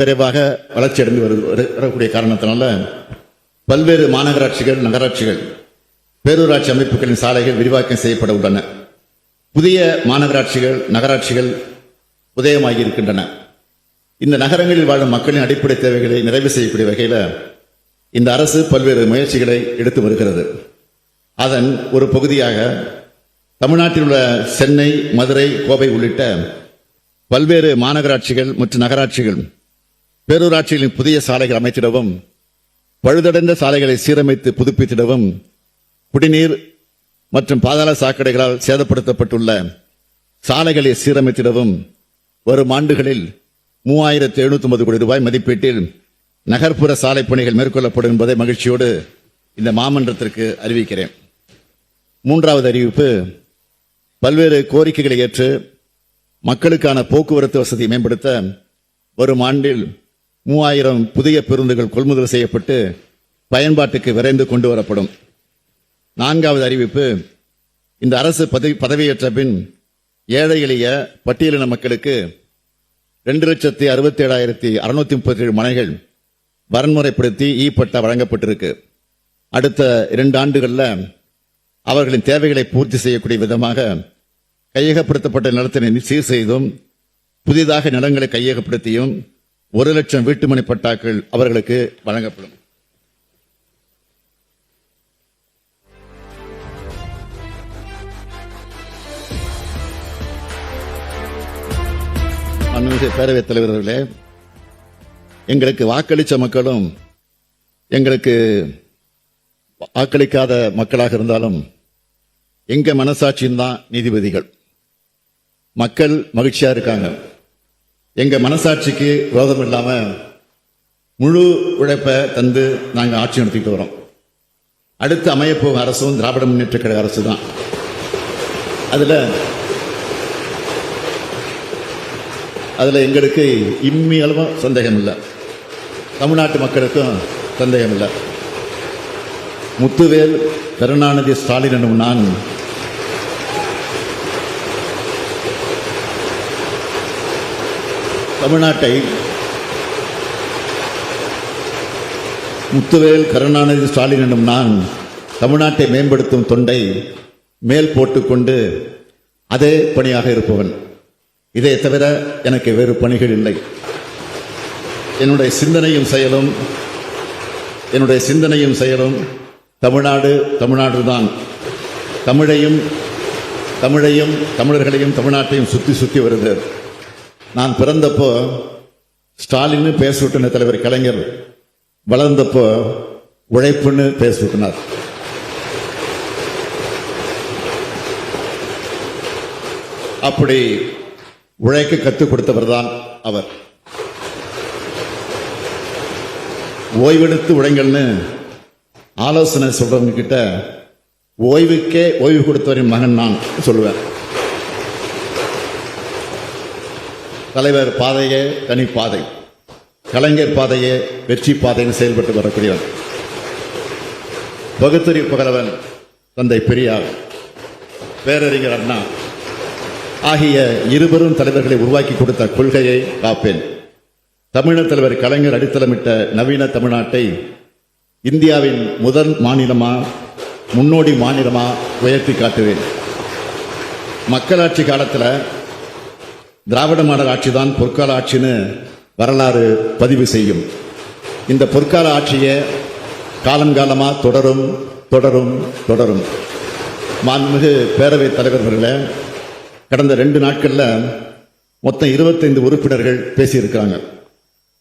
விரைவாக வளர்ச்சி அடைந்து வருது வரு- வரக்கூடிய காரணத்தினால பல்வேறு மாநகராட்சிகள் நகராட்சிகள் பேரூராட்சி அமைப்புகளின் சாலைகள் விரிவாக்கம் செய்யப்பட உள்ளன. புதிய மாநகராட்சிகள் நகராட்சிகள் உதயமாகி இருக்கின்றன. இந்த நகரங்களில் வாழும் மக்களின் அடிப்படை தேவைகளை நிறைவு செய்யக்கூடிய வகையில் இந்த அரசு பல்வேறு முயற்சிகளை எடுத்து வருகிறது. அதன் ஒரு பகுதியாக தமிழ்நாட்டில் உள்ள சென்னை மதுரை கோவை உள்ளிட்ட பல்வேறு மாநகராட்சிகள் மற்றும் நகராட்சிகள் பேரூராட்சிகளின் புதிய சாலைகள் அமைத்திடவும் பழுதடைந்த சாலைகளை சீரமைத்து புதுப்பித்திடவும் குடிநீர் மற்றும் பாதாள சாக்கடைகளால் சேதப்படுத்தப்பட்டுள்ள சாலைகளை சீரமைத்திடவும் வரும் ஆண்டுகளில் மூவாயிரத்து எழுநூத்தி ஒன்பது கோடி ரூபாய் மதிப்பீட்டில் நகர்ப்புற சாலை பணிகள் மேற்கொள்ளப்படும் என்பதை மகிழ்ச்சியோடு இந்த மாமன்றத்திற்கு அறிவிக்கிறேன். மூன்றாவது அறிவிப்பு பல்வேறு கோரிக்கைகளை ஏற்று மக்களுக்கான போக்குவரத்து வசதியை மேம்படுத்த வரும் ஆண்டில் மூவாயிரம் புதிய பேருந்துகள் கொள்முதல் செய்யப்பட்டு பயன்பாட்டுக்கு விரைந்து கொண்டு வரப்படும். நான்காவது அறிவிப்பு இந்த அரசு பதவி பதவியேற்ற பின் ஏழை எளிய பட்டியலின மக்களுக்கு ரெண்டு லட்சத்தி அறுபத்தி ஏழாயிரத்தி அறுநூத்தி முப்பத்தி ஏழு மனைகள் வரன்முறைப்படுத்தி ஈ பட்டா வழங்கப்பட்டிருக்கு. அடுத்த இரண்டு ஆண்டுகளில் அவர்களின் தேவைகளை பூர்த்தி செய்யக்கூடிய விதமாக கையகப்படுத்தப்பட்ட நிலத்தினை சீர் செய்தும் புதிதாக நிலங்களை கையகப்படுத்தியும் ஒரு லட்சம் வீட்டுமனை பட்டாக்கள் அவர்களுக்கு வழங்கப்படும். மாண்புமிகு பேரவைத் தலைவர்களே எங்களுக்கு வாக்களித்த மக்களும் எங்களுக்கு வாக்களிக்காத மக்களாக இருந்தாலும் எங்க மனசாட்சியும் தான் நீதிபதிகள். மக்கள் மகிழ்ச்சியா இருக்காங்க. எங்கள் மனசாட்சிக்கு விரோதம் இல்லாமல் முழு உழைப்பை தந்து நாங்கள் ஆட்சி நடத்திட்டு வரோம். அடுத்து அமையப்போகும் அரசும் திராவிட முன்னேற்ற கழக அரசு தான். அதில் அதில் எங்களுக்கு இம்மியளவும் சந்தேகம் இல்லை. தமிழ்நாட்டு மக்களுக்கும் சந்தேகம் இல்லை. முத்துவேல் கருணாநிதி ஸ்டாலின் என்னும் நான் தமிழ்நாட்டை முத்துவேல் கருணாநிதி ஸ்டாலின் நான் தமிழ்நாட்டை மேம்படுத்தும் தொண்டை மேல் போட்டுக்கொண்டு அதே பணியாக இருப்பவன். இதை தவிர எனக்கு வேறு பணிகள் இல்லை. என்னுடைய சிந்தனையும் செயலும் என்னுடைய சிந்தனையும் செயலும் தமிழ்நாடு தமிழ்நாடு தான். தமிழையும் தமிழையும் தமிழர்களையும் தமிழ்நாட்டையும் சுற்றி சுற்றி வருகிறது. நான் பிறந்தப்போ ஸ்டாலின் பேசிவிட்டன தலைவர் கலைஞர் வளர்ந்தப்போ உழைப்புன்னு பேசிவிட்டனார் அப்படி உழைக்க கற்றுக் கொடுத்தவர் தான் அவர். ஓய்வெடுத்து உழைங்கள்னு ஆலோசனை சொல்றவங்க கிட்ட ஓய்வுக்கே ஓய்வு கொடுத்தவரின் மகன் நான் சொல்லுவேன். தலைவர் பாதையே தனி பாதை. கலைஞர் பாதையே வெற்றி பாதைன்னு செயல்பட்டு வரக்கூடியவன். பகுத்தறி புகழவன் தந்தை பெரியார். பேரறிஞர் அண்ணா. ஆகிய இருவரும் தலைவர்களை உருவாக்கி கொடுத்த கொள்கையை காப்பேன். தமிழர் தலைவர் கலைஞர் அடித்தளமிட்ட நவீன தமிழ்நாட்டை இந்தியாவின் முதல் மாநிலமா முன்னோடி மாநிலமா உயர்த்தி காட்டுவேன். மக்களாட்சி காலத்தில் திராவிட மாடல் ஆட்சி தான் பொற்கால ஆட்சின்னு வரலாறு பதிவு செய்யும். இந்த பொற்கால ஆட்சியை காலங்காலமாக தொடரும் தொடரும் தொடரும். மாண்புமிகு பேரவைத் தலைவர்களில் கடந்த ரெண்டு நாட்களில் மொத்தம் 25 உறுப்பினர்கள் பேசியிருக்கிறாங்க.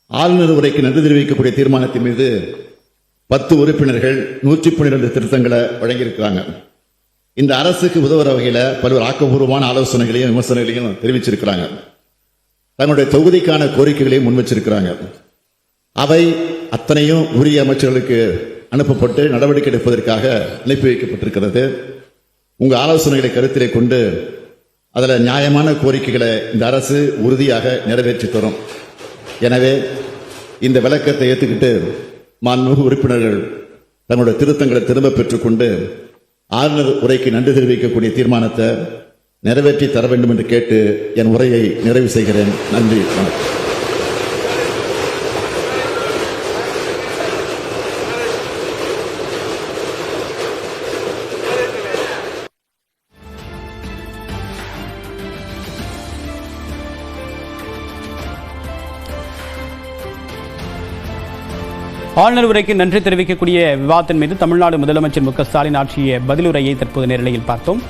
ஆளுநர் உரைக்கு நன்றி தெரிவிக்கக்கூடிய தீர்மானத்தின் மீது பத்து உறுப்பினர்கள் நூற்றி பன்னிரெண்டு திருத்தங்களை வழங்கியிருக்கிறாங்க. இந்த அரசுக்கு உதவுற வகையில் பல்வேறு ஆக்கப்பூர்வமான ஆலோசனைகளையும் விமர்சனங்களையும் தெரிவிச்சிருக்கிறாங்க. தங்களுடைய தொகுதிக்கான கோரிக்கைகளையும் முன் வச்சிருக்கிறாங்க அவை அத்தனையும் உரிய அமைச்சர்களுக்கு அனுப்பப்பட்டு நடவடிக்கை எடுப்பதற்காக அனுப்பி வைக்கப்பட்டிருக்கிறது. உங்க ஆலோசனைகளை கருத்திலே கொண்டு அதில் நியாயமான கோரிக்கைகளை இந்த அரசு உறுதியாக நிறைவேற்றி தரும். எனவே இந்த விளக்கத்தை ஏற்றுக்கிட்டு மாண்புமிகு உறுப்பினர்கள் தங்களுடைய திருத்தங்களை திரும்ப பெற்றுக்கொண்டு ஆளுநர் உரைக்கு நன்றி தெரிவிக்கக்கூடிய தீர்மானத்தை நிறைவேற்றி தர வேண்டும் என்று கேட்டு என் உரையை நிறைவு செய்கிறேன். நன்றி வணக்கம். ஆளுநர் உரைக்கு நன்றி தெரிவிக்கக்கூடிய விவாதத்தின் மீது தமிழ்நாடு முதலமைச்சர் மு க ஸ்டாலின் ஆற்றிய பதிலுரையை தற்போது நேரலையில் பார்த்தோம்.